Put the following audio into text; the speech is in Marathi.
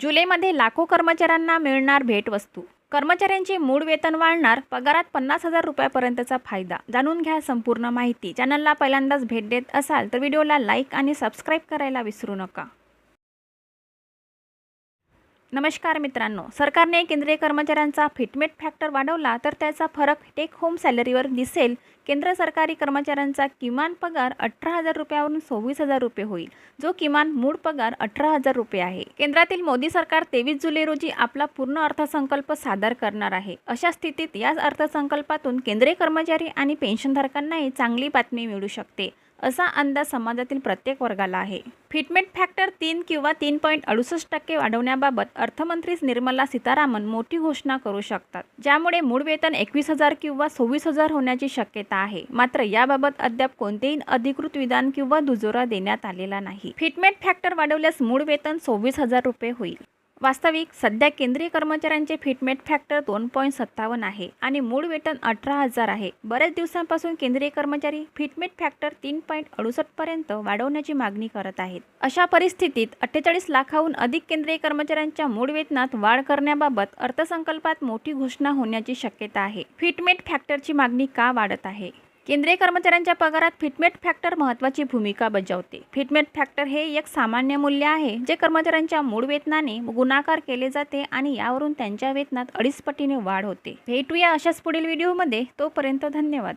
जुलैमध्ये लाखो कर्मचाऱ्यांना मिळणार भेटवस्तू. कर्मचाऱ्यांचे मूळ वेतन वाढणार पगारात पन्नास हजार रुपयापर्यंतचा फायदा. जाणून घ्या संपूर्ण माहिती. चॅनलला पहिल्यांदाच भेट देत असाल तर व्हिडिओला लाईक आणि सबस्क्राईब करायला विसरू नका. नमस्कार मित्रांनो सरकारने केंद्रीय कर्मचाऱ्यांचा फिटमेट फॅक्टर वाढवला तर त्याचा फरक टेक होम सॅलरीवर दिसेल. केंद्र सरकारी कर्मचाऱ्यांचा किमान पगार अठरा हजार रुपयावरून सव्वीस हजार रुपये होईल. जो किमान मूळ पगार अठरा हजार रुपये आहे. केंद्रातील मोदी सरकार तेवीस जुलै रोजी आपला पूर्ण अर्थसंकल्प सादर करणार आहे. अशा स्थितीत याच अर्थसंकल्पातून केंद्रीय कर्मचारी आणि पेन्शनधारकांनाही चांगली बातमी मिळू शकते. असा अंदाज समाजातील प्रत्येक वर्गाला आहे. फिटमेट फॅक्टर तीन किंवा तीन पॉईंट अडुसष्ट टक्के वाढवण्याबाबत अर्थमंत्री निर्मला सीतारामन मोठी घोषणा करू शकतात. ज्यामुळे मूळ वेतन एकवीस हजार किंवा सव्वीस हजार होण्याची शक्यता आहे. मात्र याबाबत अद्याप कोणतेही अधिकृत विधान किंवा दुजोरा देण्यात आलेला नाही. फिटमेट फॅक्टर वाढवल्यास मूळ वेतन सव्वीस हजार रुपये होईल. वास्तविक सध्या केंद्रीय कर्मचाऱ्यांचे फिटमेट फॅक्टर दोन पॉईंट सत्तावन्न आहे आणि मूळ वेतन अठरा हजार आहे. बऱ्याच दिवसांपासून केंद्रीय कर्मचारी फिटमेट फॅक्टर तीन पॉईंट अडुसष्टपर्यंत वाढवण्याची मागणी करत आहेत. अशा परिस्थितीत अठ्ठेचाळीस लाखाहून अधिक केंद्रीय कर्मचाऱ्यांच्या मूळ वेतनात वाढ करण्याबाबत अर्थसंकल्पात मोठी घोषणा होण्याची शक्यता आहे. फिटमेट फॅक्टरची मागणी का वाढत आहे? केंद्रीय कर्मचाऱ्यांच्या पगारात फिटमेट फॅक्टर महत्त्वाची भूमिका बजावते. फिटमेट फॅक्टर हे एक सामान्य मूल्य आहे जे कर्मचाऱ्यांच्या मूळ वेतनाने गुणाकार केले जाते आणि यावरून त्यांच्या वेतनात अडीच पटीने वाढ होते. भेटूया अशाच पुढील व्हिडिओमध्ये. तोपर्यंत धन्यवाद.